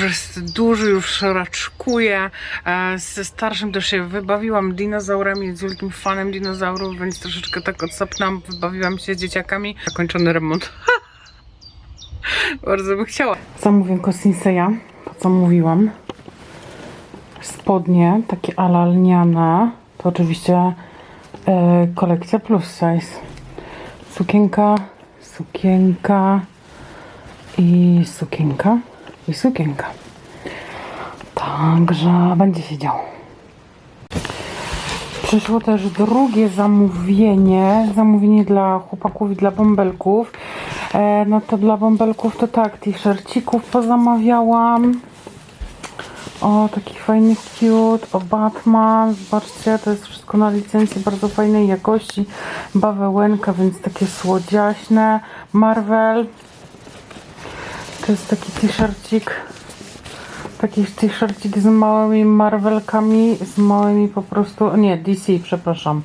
Już jest duży, już raczkuje. E, Ze starszym też się wybawiłam dinozaurami, z wielkim fanem dinozaurów, więc troszeczkę tak odsapnęłam, wybawiłam się dzieciakami. Zakończony remont. Bardzo bym chciała. Zamówię Sinseya, to co mówiłam. Spodnie, takie ala lniane. To oczywiście e, kolekcja plus size. Sukienka, sukienka i sukienka i sukienka. Także będzie się działo. Przyszło też drugie zamówienie. Zamówienie dla chłopaków i dla bąbelków. E, no to dla bąbelków to tak, t-shircików pozamawiałam. O, taki fajny cute, o Batman, zobaczcie, to jest wszystko na licencji bardzo fajnej jakości, bawełenka, więc takie słodziaśne, Marvel, to jest taki t-shircik, taki t-shircik z małymi Marvelkami, z małymi po prostu, nie, DC, przepraszam,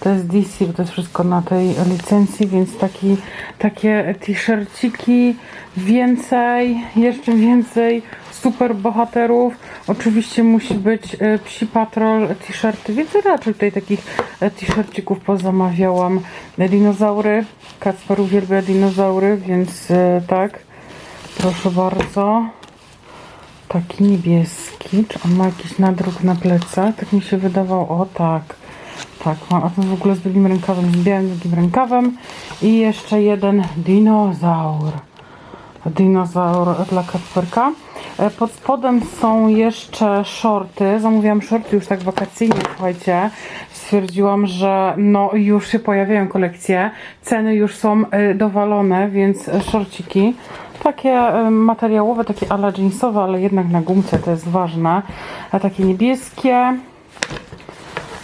to jest DC, bo to jest wszystko na tej licencji, więc taki, takie t-shirciki, więcej, jeszcze więcej super bohaterów. Oczywiście musi być e, Psi Patrol t-shirty, więc raczej tutaj takich e, t-shircików pozamawiałam. Dinozaury, Kacper uwielbia dinozaury, więc e, tak, proszę bardzo. Taki niebieski, czy on ma jakiś nadruk na plecach? Tak mi się wydawało, o tak. Tak, a to w ogóle z drugim rękawem, z białym drugim rękawem. I jeszcze jeden dinozaur. Dinozaur dla Kacperka. E, Pod spodem są jeszcze shorty. Zamówiłam shorty już tak wakacyjnie, słuchajcie. Stwierdziłam, że no już się pojawiają kolekcje. Ceny już są e, dowalone, więc e, shorciki. Takie materiałowe, takie ala jeansowe, ale jednak na gumce to jest ważne. A takie niebieskie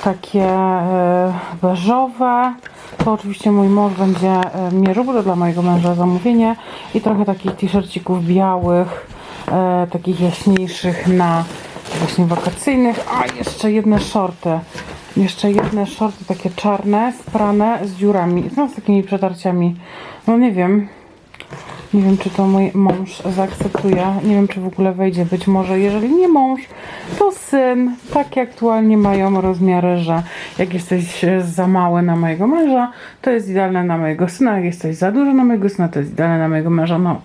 takie e, beżowe. To oczywiście mój mąż będzie to dla mojego męża zamówienie. I trochę takich t-shircików białych, e, takich jaśniejszych na właśnie wakacyjnych. A jeszcze jedne shorty. Jeszcze jedne shorty takie czarne, sprane z dziurami, no z takimi przetarciami. No nie wiem, nie wiem, czy to mój mąż zaakceptuje. Nie wiem, czy w ogóle wejdzie. Być może, jeżeli nie mąż, to syn. Takie aktualnie mają rozmiary, że jak jesteś e, za mały na mojego męża, to jest idealne na mojego syna. Jak jesteś za duży na mojego syna, to jest idealne na mojego męża. No,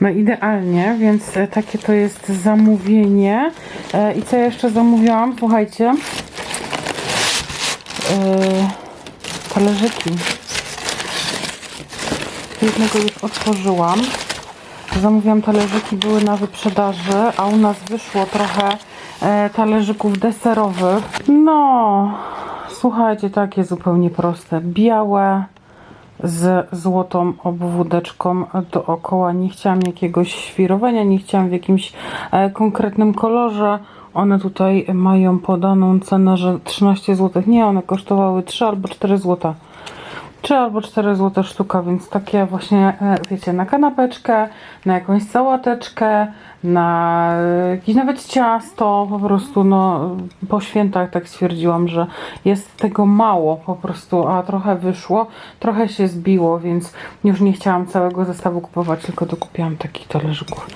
no idealnie, więc e, takie to jest zamówienie. E, I co ja jeszcze zamówiłam? Słuchajcie. E, talerzyki. Jednego już otworzyłam. Zamówiłam talerzyki, były na wyprzedaży, a u nas wyszło trochę e, talerzyków deserowych. No, słuchajcie, takie zupełnie proste. Białe z złotą obwódeczką dookoła. Nie chciałam jakiegoś świrowania, nie chciałam w jakimś e, konkretnym kolorze. One tutaj mają podaną cenę, że 13 zł. Nie, one kosztowały 3 albo 4 zł. 3 albo 4 zł sztuka, więc takie właśnie, e, wiecie, na kanapeczkę, na jakąś sałateczkę, na e, jakieś nawet ciasto, po prostu, no, po świętach tak stwierdziłam, że jest tego mało po prostu, a trochę wyszło, trochę się zbiło, więc już nie chciałam całego zestawu kupować, tylko dokupiłam takich talerzyków.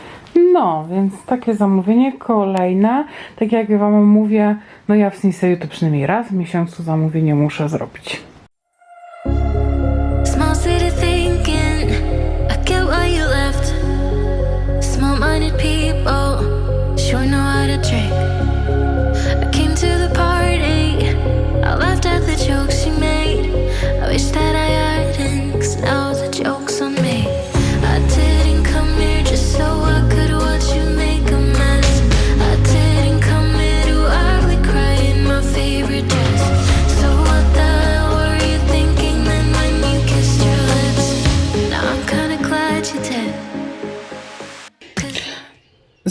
No, więc takie zamówienie kolejne, tak jak wam mówię, no ja w Sinseju to przynajmniej raz w miesiącu zamówienie muszę zrobić.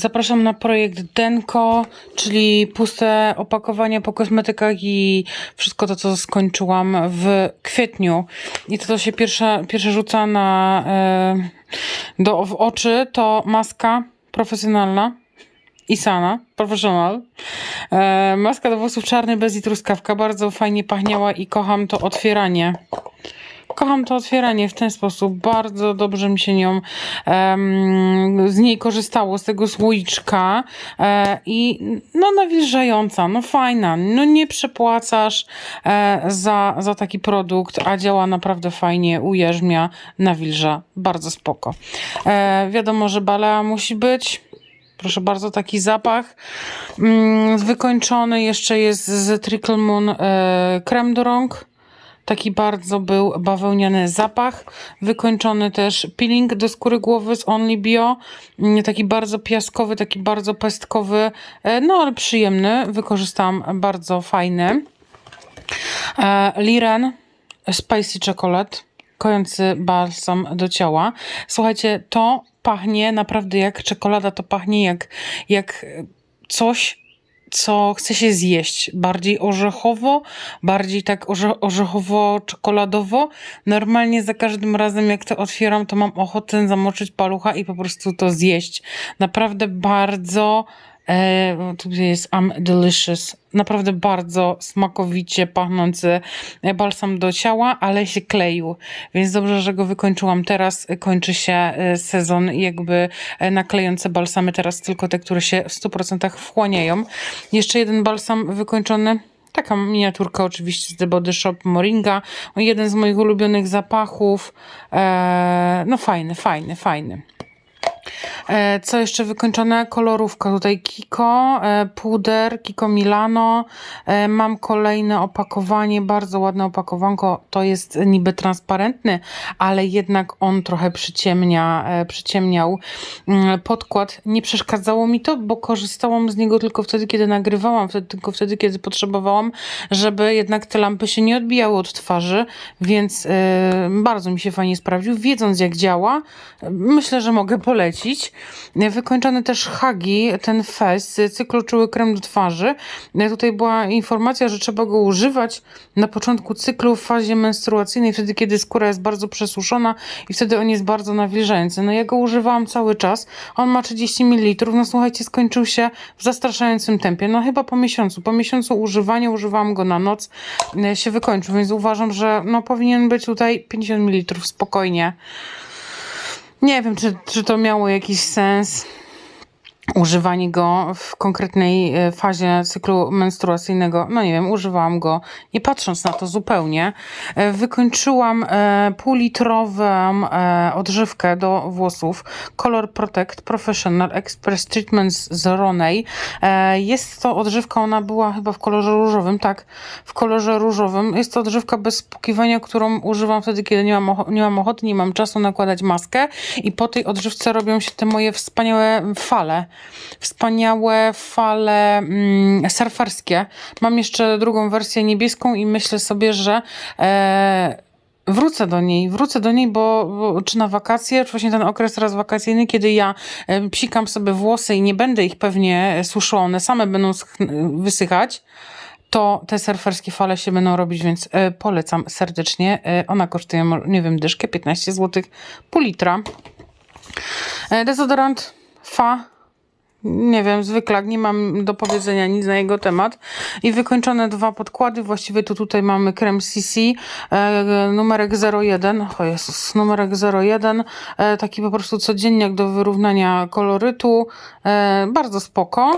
Zapraszam na projekt Denko, czyli puste opakowania po kosmetykach i wszystko to, co skończyłam w kwietniu. I to, co się pierwsze, pierwsze rzuca na, e, do, w oczy, to maska profesjonalna. Isana, professional. E, maska do włosów czarny bez i truskawka. Bardzo fajnie pachniała i kocham to otwieranie. Kocham to otwieranie w ten sposób. Bardzo dobrze mi się nią em, z niej korzystało, z tego słoiczka. E, I no nawilżająca, no fajna. No nie przepłacasz e, za, za taki produkt, a działa naprawdę fajnie, ujeżmia, nawilża. Bardzo spoko. E, wiadomo, że balea musi być. Proszę bardzo, taki zapach. Mm, wykończony jeszcze jest z Trickle Moon e, krem do rąk. Taki bardzo był bawełniany zapach. Wykończony też peeling do skóry głowy z Only Bio. Mm, Taki bardzo piaskowy, taki bardzo pestkowy, e, no ale przyjemny. Wykorzystałam bardzo fajny. E, Liren Spicy Chocolate, kojący balsam do ciała. Słuchajcie, to pachnie naprawdę jak czekolada, to pachnie jak, jak coś, co chce się zjeść. Bardziej orzechowo, bardziej tak orze orzechowo-czekoladowo. Normalnie za każdym razem, jak to otwieram, to mam ochotę zamoczyć palucha i po prostu to zjeść. Naprawdę bardzo. E, tu jest I'm delicious. Naprawdę bardzo smakowicie pachnący e, balsam do ciała, ale się kleił. Więc dobrze, że go wykończyłam. Teraz kończy się e, sezon jakby e, na klejące balsamy. Teraz tylko te, które się w 100% wchłaniają. Jeszcze jeden balsam wykończony. Taka miniaturka oczywiście z The Body Shop Moringa. Jeden z moich ulubionych zapachów. E, no fajny, fajny, fajny. E, Co jeszcze wykończone? Kolorówka tutaj Kiko, e, puder, Kiko Milano. E, Mam kolejne opakowanie, bardzo ładne opakowanko. To jest niby transparentny, ale jednak on trochę przyciemnia, przyciemniał mm, podkład. Nie przeszkadzało mi to, bo korzystałam z niego tylko wtedy, kiedy nagrywałam, wtedy, tylko wtedy, kiedy potrzebowałam, żeby jednak te lampy się nie odbijały od twarzy, więc bardzo mi się fajnie sprawdził. Wiedząc jak działa, myślę, że mogę polecić. Wykończony też Hagi, ten fest, cyklu czuły krem do twarzy. Tutaj była informacja, że trzeba go używać na początku cyklu w fazie menstruacyjnej, wtedy kiedy skóra jest bardzo przesuszona i wtedy on jest bardzo nawilżający. No ja go używałam cały czas. On ma 30 ml. No słuchajcie, skończył się w zastraszającym tempie. No chyba po miesiącu. Po miesiącu używania, używałam go na noc, e, się wykończył, więc uważam, że no powinien być tutaj 50 ml spokojnie. Nie wiem, czy, czy to miało jakiś sens. Używanie go w konkretnej e, fazie cyklu menstruacyjnego, no nie wiem, używałam go nie patrząc na to zupełnie. E, Wykończyłam e, półlitrową odżywkę do włosów Color Protect Professional Express Treatment z Ronej. Jest to odżywka, ona była chyba w kolorze różowym, tak, w kolorze różowym. Jest to odżywka bez spłukiwania, którą używam wtedy, kiedy nie mam, nie mam ochoty, nie mam czasu nakładać maskę i po tej odżywce robią się te moje wspaniałe fale. Wspaniałe fale mm, surferskie. Mam jeszcze drugą wersję niebieską i myślę sobie, że e, Wrócę do niej, wrócę do niej, bo, bo czy na wakacje, czy właśnie ten okres teraz wakacyjny, kiedy ja e, psikam sobie włosy i nie będę ich pewnie suszyła, one same będą wysychać, to te surferskie fale się będą robić, więc e, polecam serdecznie. E, ona kosztuje, nie wiem, dyszkę, 15 zł, pół litra. Dezodorant Fa. Nie wiem, zwykle nie mam do powiedzenia nic na jego temat. I wykończone dwa podkłady. Właściwie to tutaj mamy krem CC, e, numerek 01. O Jezus, numerek 01. E, taki po prostu codzienniak do wyrównania kolorytu. E, bardzo spoko.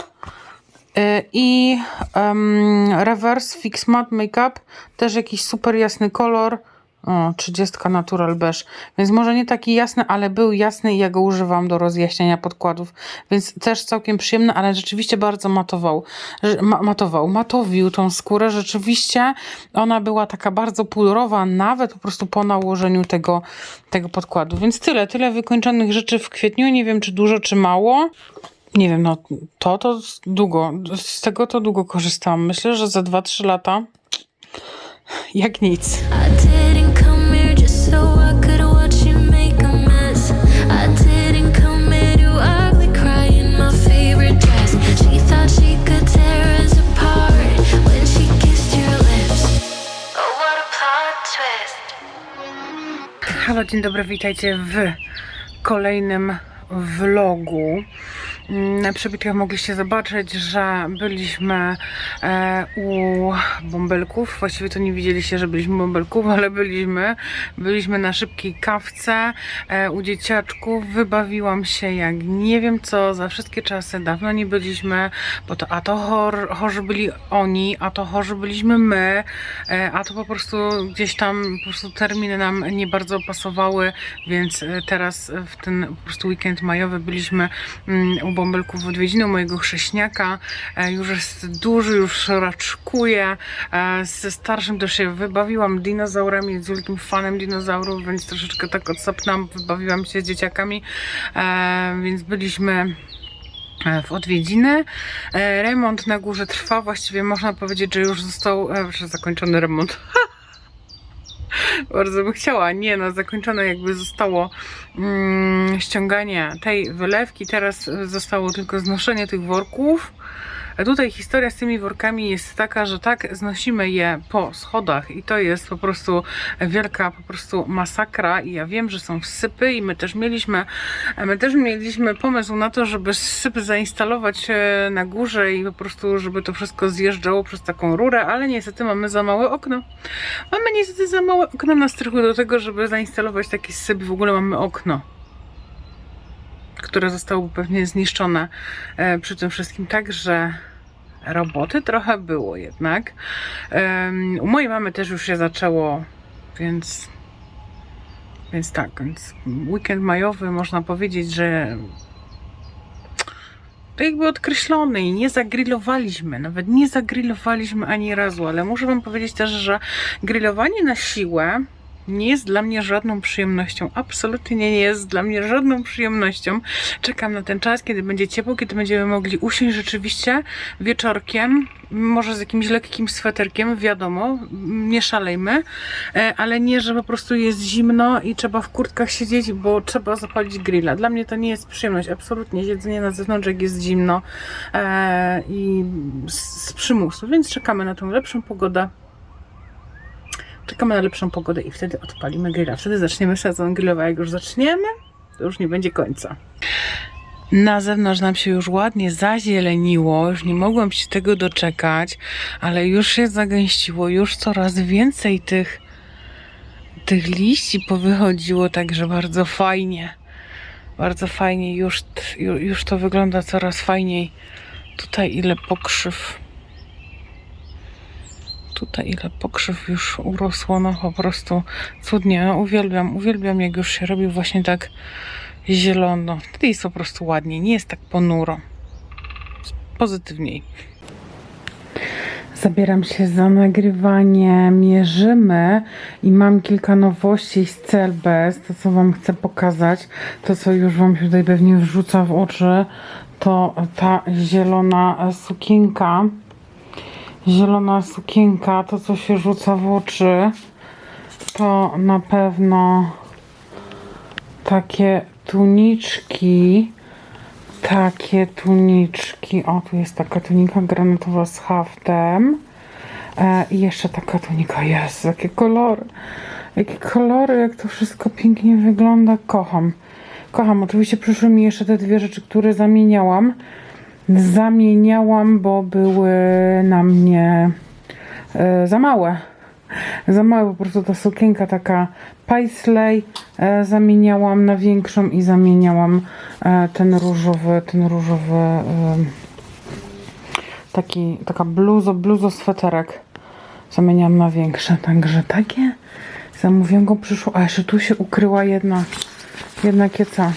E, I em, Reverse Fix Matte Makeup. Też jakiś super jasny kolor. O, 30 Natural Beige. Więc może nie taki jasny, ale był jasny i ja go używam do rozjaśniania podkładów. Więc też całkiem przyjemny, ale rzeczywiście bardzo matował. Ma, matował, matowił tą skórę. Rzeczywiście ona była taka bardzo pudrowa, nawet po prostu po nałożeniu tego, tego podkładu. Więc tyle, tyle wykończonych rzeczy w kwietniu. Nie wiem, czy dużo, czy mało. Nie wiem, no to to długo. Z tego to długo korzystałam. Myślę, że za 2-3 lata jak nic. Halo, dzień dobry, witajcie w kolejnym vlogu. Na przebitkach mogliście zobaczyć, że byliśmy e, u bąbelków. Właściwie to nie widzieliście, że byliśmy bąbelków, ale byliśmy. Byliśmy na szybkiej kawce e, u dzieciaczków. Wybawiłam się jak nie wiem co, za wszystkie czasy. Dawno nie byliśmy, bo to a to chor, chorzy byli oni, a to chorzy byliśmy my, e, a to po prostu gdzieś tam po prostu terminy nam nie bardzo pasowały, więc teraz w ten po prostu weekend majowy byliśmy mm, u bąbelków w odwiedziny mojego chrześniaka. E, Już jest duży, już raczkuje. E, Ze starszym też się wybawiłam dinozaurami, jest wielkim fanem dinozaurów, więc troszeczkę tak odsapnęłam, wybawiłam się z dzieciakami, E, więc byliśmy w odwiedziny. Remont na górze trwa, właściwie można powiedzieć, że już został zakończony remont. Bardzo bym chciała. Nie, no zakończone jakby zostało mm, ściąganie tej wylewki. Teraz zostało tylko znoszenie tych worków. Tutaj historia z tymi workami jest taka, że tak znosimy je po schodach i to jest po prostu wielka po prostu masakra i ja wiem, że są wsypy i my też mieliśmy my też mieliśmy pomysł na to, żeby sypy zainstalować e, na górze i po prostu, żeby to wszystko zjeżdżało przez taką rurę, ale niestety mamy za małe okno. Mamy niestety za małe okno na strychu do tego, żeby zainstalować taki syp. W ogóle mamy okno które zostało pewnie zniszczone e, przy tym wszystkim. Także roboty trochę było jednak. U mojej mamy też już się zaczęło, więc więc tak, więc weekend majowy można powiedzieć, że to jakby odkreślony i nie zagrillowaliśmy, nawet nie zagrillowaliśmy ani razu, ale muszę wam powiedzieć też, że grillowanie na siłę nie jest dla mnie żadną przyjemnością. Absolutnie nie jest dla mnie żadną przyjemnością. Czekam na ten czas, kiedy będzie ciepło, kiedy będziemy mogli usiąść rzeczywiście wieczorkiem, może z jakimś lekkim sweterkiem, wiadomo, nie szalejmy, e, ale nie, że po prostu jest zimno i trzeba w kurtkach siedzieć, bo trzeba zapalić grilla. Dla mnie to nie jest przyjemność, absolutnie. Siedzenie na zewnątrz, jak jest zimno e, i z przymusu, więc czekamy na tą lepszą pogodę. Czekamy na lepszą pogodę i wtedy odpalimy grilla. Wtedy zaczniemy sezon grillowy. Jak już zaczniemy, to już nie będzie końca. Na zewnątrz nam się już ładnie zazieleniło, już nie mogłam się tego doczekać, ale już się zagęściło, już coraz więcej tych, tych liści powychodziło, także bardzo fajnie. Bardzo fajnie, już, już to wygląda coraz fajniej. Tutaj ile pokrzyw. Tutaj ile pokrzyw już urosło, no po prostu cudnie. No, uwielbiam, uwielbiam jak już się robi właśnie tak zielono. Wtedy jest po prostu ładniej, nie jest tak ponuro. Pozytywniej. Zabieram się za nagrywanie. Mierzymy i mam kilka nowości z Celbez. To, co Wam chcę pokazać, to, co już Wam się tutaj pewnie wrzuca w oczy, to ta zielona sukienka. Zielona sukienka, to, co się rzuca w oczy, to na pewno takie tuniczki. Takie tuniczki. O, tu jest taka tunika granatowa z haftem. E, I jeszcze taka tunika jest. Jakie kolory. Jakie kolory, jak to wszystko pięknie wygląda. Kocham. Kocham. Oczywiście przyszły mi jeszcze te dwie rzeczy, które zamieniałam. Zamieniałam, bo były na mnie e, za małe. Za małe po prostu ta sukienka taka paisley e, zamieniałam na większą i zamieniałam e, ten różowy, ten różowy taki, taka bluzo, bluzo sweterek. Zamieniałam na większe, także takie. Zamówienko przyszło, a jeszcze tu się ukryła jedna jedna kieca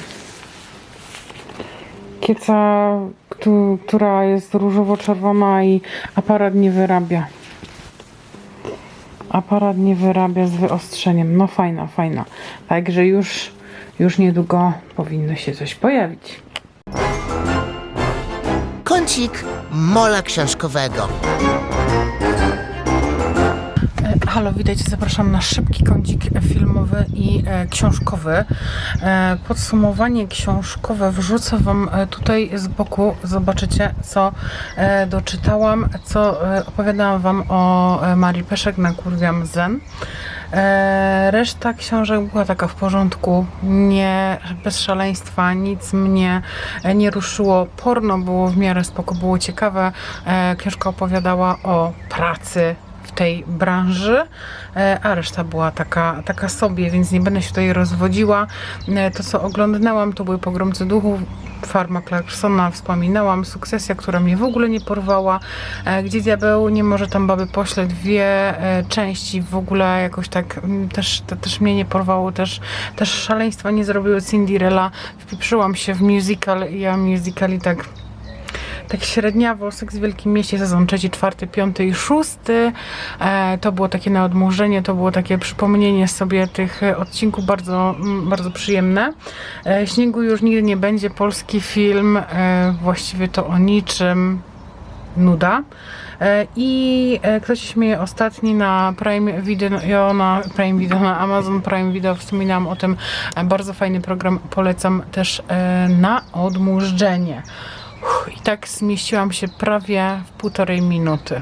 kieca, któ- która jest różowo-czerwona i aparat nie wyrabia aparat nie wyrabia z wyostrzeniem. No fajna, fajna. Także już, już niedługo powinno się coś pojawić. Kącik mola książkowego. Halo, witajcie, zapraszam na szybki kącik filmowy i e, książkowy. E, podsumowanie książkowe wrzucę Wam e, tutaj z boku. Zobaczycie, co doczytałam, co opowiadałam Wam o Marii Peszek na Kurwiam Zen. Reszta książek była taka w porządku, nie bez szaleństwa, nic mnie nie ruszyło. Porno było w miarę spoko, było ciekawe. Książka opowiadała o pracy w tej branży, e, a reszta była taka, taka sobie, więc nie będę się tutaj rozwodziła. E, To, co oglądnęłam, to były Pogromcy Duchów, Farma Clarksona, wspominałam, Sukcesja, która mnie w ogóle nie porwała, e, Gdzie Diabeł nie może tam baby pośle, dwie części w ogóle jakoś tak mm, też, to też mnie nie porwało, też, też szaleństwa nie zrobiły Cinderella, wpieprzyłam się w musical. I ja musicali tak tak średniawo, Seks w Wielkim Mieście, sezon trzeci, czwarty, piąty i szósty. E, to było takie na odmurzenie, to było takie przypomnienie sobie tych odcinków bardzo, bardzo przyjemne. E, Śniegu już nigdy nie będzie, polski film, e, właściwie to o niczym, nuda. I e, kto się śmieje ostatni na Prime Video, na Prime Video, na Amazon Prime Video, wspominałam o tym, bardzo fajny program, polecam też na odmurzenie. Uff, I tak zmieściłam się prawie w półtorej minuty.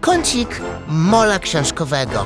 Kącik Mola Książkowego.